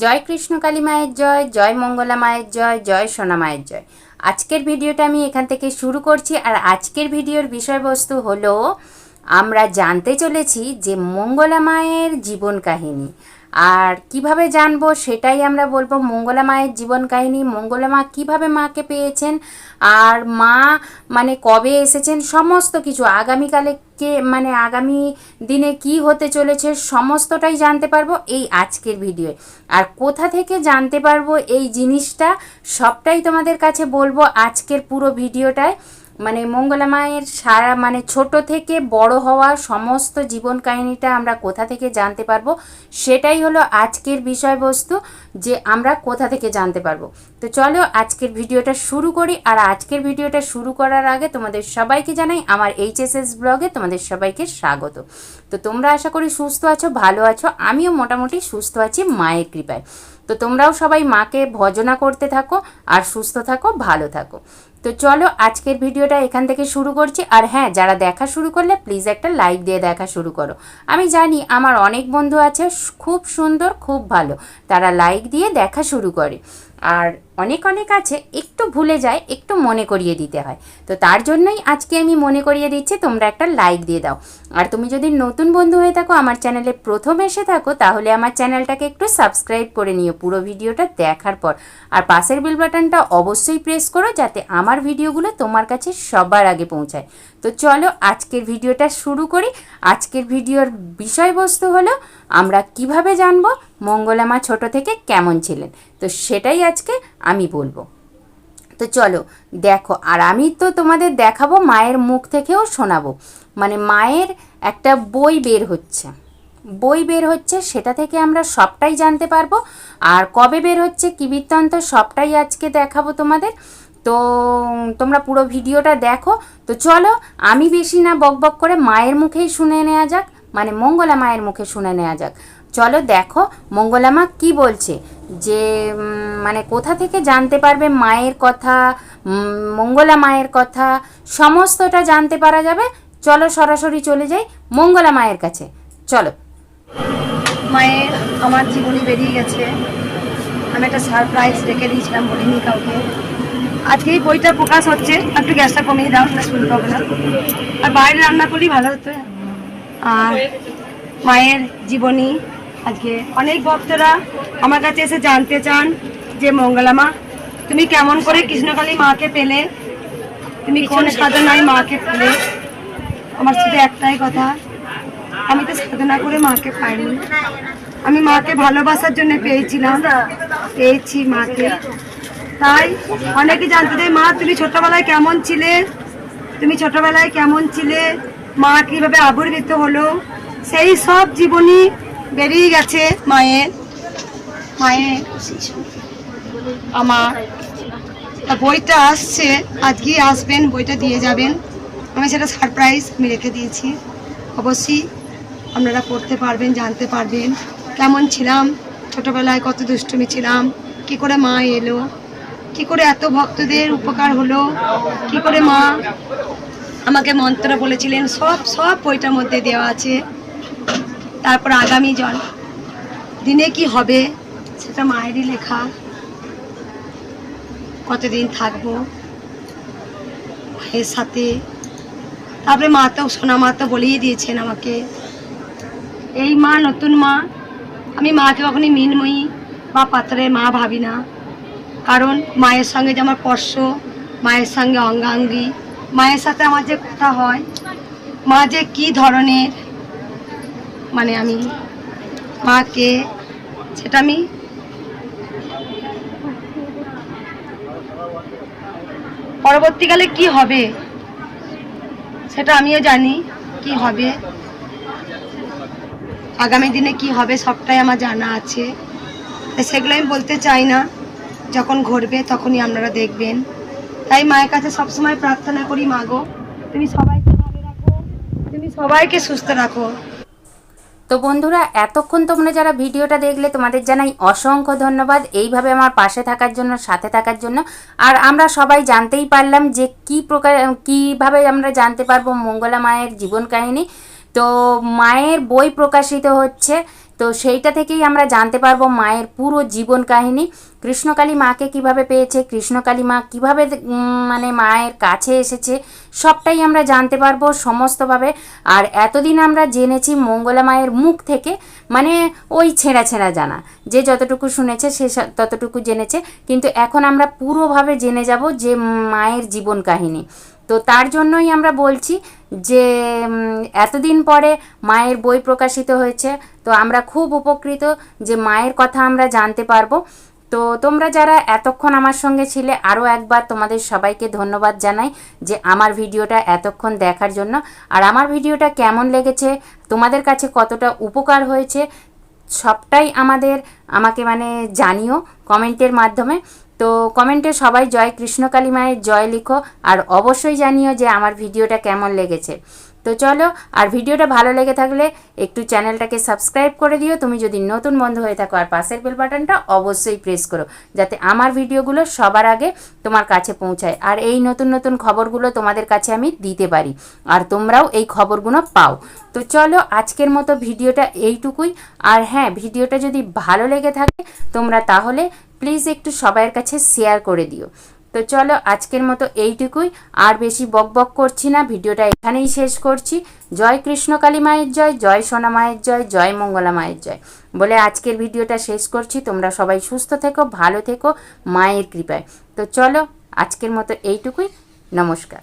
জয় কৃষ্ণ কালী মায়ের জয় জয় মঙ্গলা মায়ের জয় জয় সোনা মায়ের জয়। আজকের ভিডিওটা আমি এখান থেকে শুরু করছি আর আজকের ভিডিওর বিষয়বস্তু হলো, আমরা জানতে চলেছি যে মঙ্গলা মায়ের জীবন কাহিনী। আর কীভাবে জানব সেটাই আমরা বলব। মঙ্গলা মায়ের জীবন কাহিনী, মঙ্গলা মা কীভাবে মাকে পেয়েছেন, আর মা মানে কবে এসেছেন, সমস্ত কিছু, আগামীকালে কে মানে আগামী দিনে কি হতে চলেছে সমস্তটাই জানতে পারব এই আজকের ভিডিওয়ে আর কোথা থেকে জানতে পারব এই জিনিসটা সবটাই তোমাদের কাছে বলব আজকের পুরো ভিডিওটায়। মানে মঙ্গলা মায়ের সারা মানে ছোট থেকে বড় হওয়া সমস্ত জীবন কাহিনীটা আমরা কোথা থেকে জানতে পারব? সেটাই হলো আজকের বিষয়বস্তু যে আমরা কোথা থেকে জানতে পারব। তো চলো আজকের ভিডিওটা শুরু করি। আর আজকের ভিডিওটা শুরু করার আগে তোমাদের সবাইকে জানাই, আমার এইচএসএস ব্লগে তোমাদের সবাইকে স্বাগত। তো তোমরা আশা করি সুস্থ আছো, ভালো আছো, আমিও মোটামুটি সুস্থ আছি মায়ের কৃপায়। তো তোমরাও সবাই মাকে ভজনা করতে থাকো, আর সুস্থ থাকো, ভালো থাকো। তো চলো আজকের ভিডিওটা এখান থেকে শুরু করছি। আর হ্যাঁ যারা দেখা শুরু করলে প্লিজ একটা লাইক দিয়ে দেখা শুরু করো। আমি জানি আমার অনেক বন্ধু আছে, খুব সুন্দর, খুব ভালো। তারা লাইক দিয়ে দেখা শুরু করে। আর অনেক অনেক আছে, একটু ভুলে যায়, একটু মনে করিয়ে দিতে হয়। তো তার জন্যই আজকে আমি মনে করিয়ে দিচ্ছি, তোমরা একটা লাইক দিয়ে দাও। আর তুমি যদি নতুন বন্ধু হয়ে থাকো, আমার চ্যানেলে প্রথম এসে থাকো, তাহলে আমার চ্যানেলটাকে একটু সাবস্ক্রাইব করে নিও পুরো ভিডিওটা দেখার পর। আর পাশের বেল বাটনটা অবশ্যই প্রেস করো, যাতে আমার ভিডিওগুলো তোমার কাছে সবার আগে পৌঁছায়। তো চলো আজকের ভিডিওটা শুরু করি। আজকের ভিডিওর বিষয়বস্তু হলো, আমরা কীভাবে জানব মঙ্গলামা ছোট থেকে কেমন ছিলেন? তো সেটাই আজকে আমি বলব। তো চলো, দেখো, আর আমি তো তোমাদের দেখাবো মায়ের মুখ থেকেও শোনাবো। মানে মায়ের একটা বই বের হচ্ছে। বই বের হচ্ছে, সেটা থেকে আমরা সবটাই জানতে পারব। আর কবে বের হচ্ছে, কি বৃত্তান্ত, সবটাই আজকে দেখাবো তোমাদের। তো, তোমরা পুরো ভিডিওটা দেখো। তো চলো, আমি বেশি না বক বক করে মায়ের মুখেই শুনে নেওয়া যাক মানে মঙ্গলা মায়ের মুখে শুনে নেওয়া যাক। চলো দেখো, মঙ্গলা মা কি বলছে? যে মানে কোথা থেকে জানতে পারবে মায়ের কথা মঙ্গলা মায়ের কথা? সমস্তটা জানতে পারা যাবে। চলো সরাসরি চলে যাই মঙ্গলা মায়ের কাছে। চলো। মায়ের, আমার জীবনী বেরিয়ে গেছে। আমি একটা সারপ্রাইজ রেখে দিয়েছিলাম বলিনি কাউকে। আজকে এই বইটা প্রকাশ হচ্ছে। একটু গ্যাসটা কমিয়ে দাও শুনতে হবে না। আর বাইরে রান্না করলেই ভালো হতো। আর মায়ের জীবনী, আজকে অনেক ভক্তরা আমার কাছে এসে জানতে চান যে, মঙ্গলা মা, তুমি কেমন করে কৃষ্ণকালী মাকে পেলে? তুমি কোন সাধনায় মাকে পেলে? আমার শুধু একটাই কথা, আমি তো সাধনা করে মাকে পাইনি। আমি মাকে ভালোবাসার জন্য পেয়েছিলাম। পেয়েছি মাকে। তাই অনেকে জানতে চায়, মা, তুমি ছোটবেলায় কেমন ছিলে? তুমি ছোটবেলায় কেমন ছিলে? মা কীভাবে আবির্ভূত হলো? সেই সব জীবনী বেরিয়ে গেছে মায়ের মায়ের আমার। বইটা আসছে, আজকেই আসবেন, বইটা দিয়ে যাবেন। আমি সেটা সারপ্রাইজ আমি রেখে দিয়েছি। অবশ্যই আপনারা পড়তে পারবেন, জানতে পারবেন। কেমন ছিলাম? ছোটবেলায় কত দুষ্টুমি ছিলাম? কি করে মা এলো? কি করে এত ভক্তদের উপকার হলো? কি করে মা আমাকে মন্ত্র বলেছিলেন, সব সব বইটার মধ্যে দেওয়া আছে। তারপর আগামী জন, দিনে কি হবে সেটা মায়েরই লেখা। কতদিন থাকব? মায়ের সাথে। তারপরে মা তো, সোনা মা তো বলেই দিয়েছেন আমাকে। এই মা নতুন মা, আমি মাকে কখনই মিনময়ী বা পাত্রের মা ভাবি না। কারণ মায়ের সঙ্গে যে আমার স্পর্শ, মায়ের সঙ্গে অঙ্গাঙ্গি, মায়ের সাথে আমার যে কথা হয়, মা যে কী ধরনের মানে আমি মাকে, সেটা আমি পরবর্তীকালে কি হবে, সেটা আমিও জানি কি হবে। আগামী দিনে কি হবে, সবটাই আমার জানা আছে। সেগুলো আমি বলতে চাই না। যখন ঘটবে তখনই আপনারা দেখবেন। তাই মায়ের কাছে সবসময় প্রার্থনা করি মাগো তুমি সবাইকে ভালো রাখো, তুমি সবাইকে সুস্থ রাখো। তো বন্ধুরা, এতক্ষণ তোমরা যারা ভিডিওটা দেখলে, তোমাদের জানাই অসংখ্য ধন্যবাদ। এইভাবে আমার পাশে থাকার জন্য, সাথে থাকার জন্য। আর আমরা সবাই জানতেই পারলাম যে কি প্রকার, কীভাবে আমরা জানতে পারব মঙ্গলা মায়ের জীবন কাহিনী। তো মায়ের বই প্রকাশিত হচ্ছে তো সেইটা থেকেই আমরা জানতে পারব মায়ের পুরো জীবন কাহিনী। কৃষ্ণকালী মাকে কীভাবে পেয়েছে, কৃষ্ণকালী মা কীভাবে মানে মায়ের কাছে এসেছে, সবটাই আমরা জানতে পারব সমস্তভাবে। আর এতদিন আমরা জেনেছি মঙ্গলা মায়ের মুখ থেকে মানে ওই ছেঁড়া ছেঁড়া জানা। যে যতটুকু শুনেছে স- ততটুকু জেনেছে। কিন্তু এখন আমরা পুরোভাবে জেনে যাব যে মায়ের জীবন কাহিনী। তো তার জন্যই আমরা বলছি যে এতদিন পরে মায়ের বই প্রকাশিত হয়েছে, তো আমরা খুব উপকৃত যে মায়ের কথা আমরা জানতে পারব। তো তোমরা যারা এতক্ষণ আমার সঙ্গে ছিলে, আরও একবার তোমাদের সবাইকে ধন্যবাদ জানাই যে আমার ভিডিওটা এতক্ষণ দেখার জন্য। আর আমার ভিডিওটা কেমন লেগেছে, তোমাদের কাছে কতটা উপকার হয়েছে, সবটাই আমাদের, আমাকে মানে জানিও কমেন্টের মাধ্যমে। তো কমেন্টে সবাই জয় কৃষ্ণকালী মায়ের জয় লিখো আর অবশ্যই জানিও যে আমার ভিডিওটা কেমন লেগেছে। তো চলো, আর ভিডিওটা ভালো লেগে থাকলে একটু চ্যানেলটাকে সাবস্ক্রাইব করে দিও। তুমি যদি নতুন বন্ধু হয়ে থাকো আর পাশের বেল বাটনটা অবশ্যই প্রেস করো, যাতে আমার ভিডিওগুলো সবার আগে তোমার কাছে পৌঁছায়। আর এই নতুন নতুন খবরগুলো তোমাদের কাছে আমি দিতে পারি, আর তোমরাও এই খবরগুলো পাও। তো চলো, আজকের মতো ভিডিওটা এইটুকুই। আর হ্যাঁ ভিডিওটা যদি ভালো লেগে থাকে তোমরা তাহলে প্লিজ একটু সবার কাছে শেয়ার করে দিও। তো চলো আজকের মতো এইটুকুই। আর বেশি বক বক করছি না, ভিডিওটা এখানেই শেষ করছি। জয় কৃষ্ণকালী মায়ের জয় জয় সোনা মায়ের জয় জয় মঙ্গলা মায়ের জয়। বলে আজকের ভিডিওটা শেষ করছি। তোমরা সবাই সুস্থ থেকো, ভালো থেকো, মায়ের কৃপায়। তো চলো আজকের মতো এইটুকুই। নমস্কার।